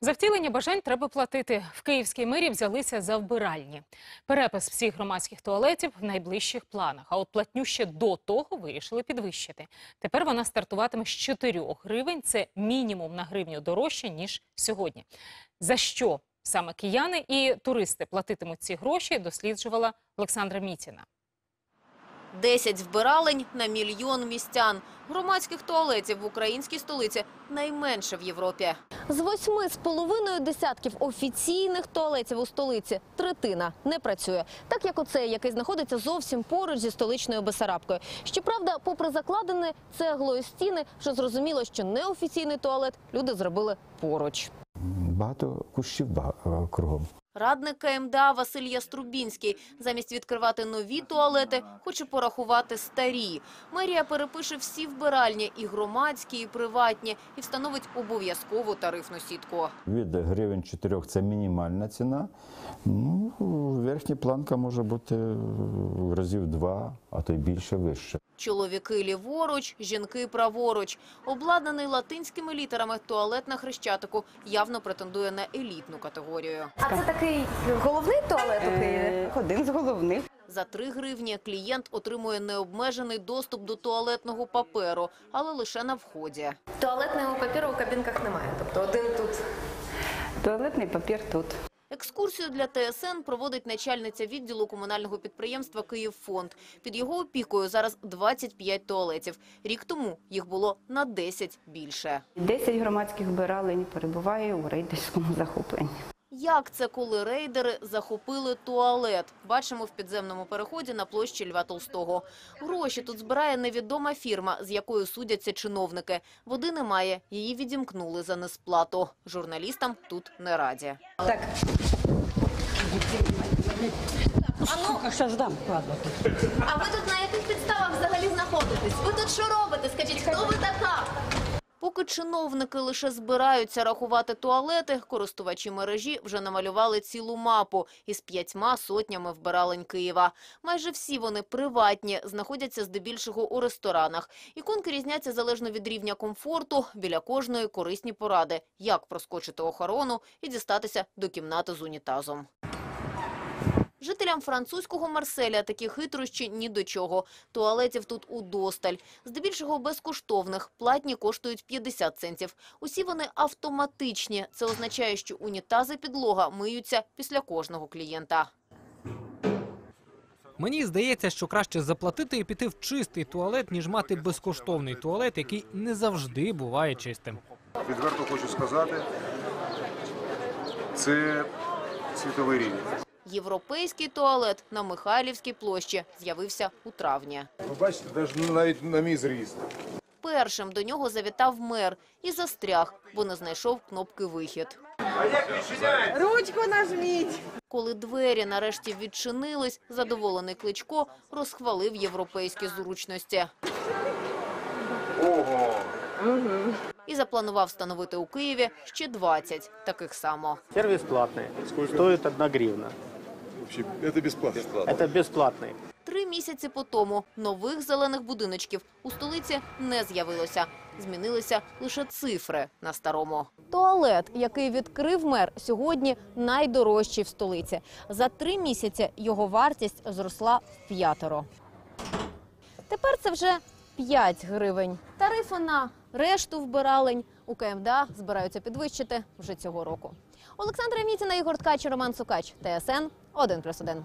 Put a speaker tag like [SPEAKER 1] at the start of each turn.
[SPEAKER 1] За втілення бажань треба платити. В Київській мирі взялися за вбиральні. Перепис всіх громадських туалетів в найближчих планах. А от платню ще до того вирішили підвищити. Тепер вона стартуватиме з 4 гривень. Це мінімум на гривню дорожче, ніж сьогодні. За що саме кияни і туристи платитимуть ці гроші, досліджувала Олександра Мітіна.
[SPEAKER 2] 10 вбиралень на мільйон містян. Громадських туалетів в українській столиці найменше в Європі. З восьми з половиною десятків офіційних туалетів у столиці третина не працює. Так як оцей, який знаходиться зовсім поруч зі столичною Бесарабкою. Щоправда, попри закладені цеглою стіни, вже зрозуміло, що неофіційний туалет люди зробили поруч.
[SPEAKER 3] Багато кущів е, кругом.
[SPEAKER 2] Радник КМДА Василь Яструбінський замість відкривати нові туалети, хоче порахувати старі. Мерія перепише всі вбиральні, і громадські, і приватні, і встановить обов'язкову тарифну сітку.
[SPEAKER 3] Від гривень 4 це мінімальна ціна. Ну, верхня планка може бути разів два, а то й більше вище.
[SPEAKER 2] Чоловіки ліворуч, жінки праворуч. Обладнаний латинськими літерами туалет на Хрещатику явно претендує на елітну категорію.
[SPEAKER 4] А це такий головний туалет у Києві?
[SPEAKER 5] Е, Один з головних.
[SPEAKER 2] За 3 гривні клієнт отримує необмежений доступ до туалетного паперу, але лише на вході.
[SPEAKER 4] Туалетного папіру у кабінках немає. Тобто один тут.
[SPEAKER 5] Туалетний папір тут.
[SPEAKER 2] Екскурсію для ТСН проводить начальниця відділу комунального підприємства «Київфонд». Під його опікою зараз 25 туалетів. Рік тому їх було на 10 більше.
[SPEAKER 5] 10 громадських вбиралень перебуває у рейдерському захопленні.
[SPEAKER 2] Як це, коли рейдери захопили туалет? Бачимо в підземному переході на площі Льва Толстого. Гроші тут збирає невідома фірма, з якою судяться чиновники. Води немає, її відімкнули за несплату. Журналістам тут не раді.
[SPEAKER 6] Так. Сейчас дам.
[SPEAKER 2] А ви тут на яких підставах взагалі знаходитесь? Ви тут що робите? Скажіть, хто ви така? Поки чиновники лише збираються рахувати туалети, користувачі мережі вже намалювали цілу мапу із п'ятьма сотнями вбиралень Києва. Майже всі вони приватні, знаходяться здебільшого у ресторанах. Іконки різняться залежно від рівня комфорту. Біля кожної корисні поради, як проскочити охорону і дістатися до кімнати з унітазом. Жителям французького Марселя такі хитрощі ні до чого. Туалетів тут удосталь. Здебільшого безкоштовних. Платні коштують 50 центів. Усі вони автоматичні. Це означає, що унітази підлога миються після кожного клієнта.
[SPEAKER 7] Мені здається, що краще заплатити і піти в чистий туалет, ніж мати безкоштовний туалет, який не завжди буває чистим.
[SPEAKER 8] Відверто хочу сказати, це світовий рівень.
[SPEAKER 2] Європейський туалет на Михайлівській площі з'явився у травні.
[SPEAKER 8] Ви бачите, навіть, навіть на мій зріст.
[SPEAKER 2] Першим до нього завітав мер і застряг, бо не знайшов кнопки «Вихід».
[SPEAKER 6] Ручку нажміть.
[SPEAKER 2] Коли двері нарешті відчинились, задоволений Кличко розхвалив європейські зручності.
[SPEAKER 8] Ого!
[SPEAKER 9] Угу.
[SPEAKER 2] І запланував встановити у Києві ще 20 таких само.
[SPEAKER 9] Сервис платный. Стоит одна гривна
[SPEAKER 8] Вообще, это бесплатно.
[SPEAKER 9] Это бесплатный.
[SPEAKER 2] Три місяці по тому нових зелених будиночків у столиці не з'явилося. Змінилися лише цифри на старому. Туалет, який відкрив мер, сьогодні найдорожчий в столиці. За три місяці його вартість зросла в п'ятеро. Тепер це вже 5 гривень. Тарифи на решту вбиралень у КМДА збираються підвищити вже цього року. Олександра Мітіна, Ігор Ткач, Роман Сукач, ТСН 1+,1.